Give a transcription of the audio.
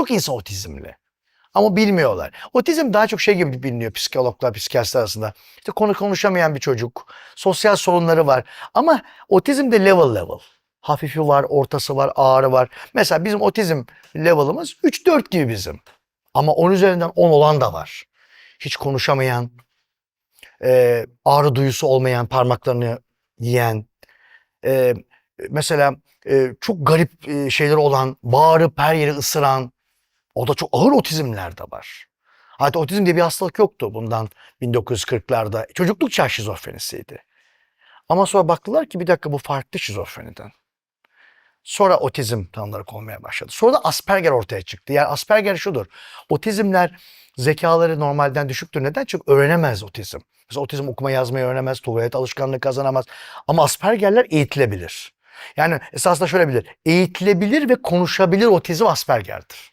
Birçok insan otizmli. Ama bilmiyorlar. Otizm daha çok şey gibi biliniyor psikologlar, psikiyatristler arasında. İşte konu konuşamayan bir çocuk, sosyal sorunları var. Ama otizm de level level. Hafifi var, ortası var, ağırı var. Mesela bizim otizm level'ımız 3-4 gibi bizim. Ama 10 üzerinden 10 olan da var. Hiç konuşamayan, e, ağrı duyusu olmayan, parmaklarını yiyen, e, mesela e, çok garip e, şeyleri olan, bağırıp her yeri ısıran, o da çok ağır otizmler de var. Hatta otizm diye bir hastalık yoktu bundan 1940'larda. Çocukluk çağı şizofrenisiydi. Ama sonra baktılar ki bir dakika bu farklı şizofreniden. Sonra otizm tanıları konmaya başladı. Sonra da Asperger ortaya çıktı. Yani Asperger şudur. Otizmler zekaları normalden düşüktür. Neden? Çünkü öğrenemez otizm. Mesela otizm okuma yazmayı öğrenemez, tuvalet alışkanlığı kazanamaz. Ama Aspergerler eğitilebilir. Yani esasında şöyle bilir. Eğitilebilir ve konuşabilir otizm Asperger'dir.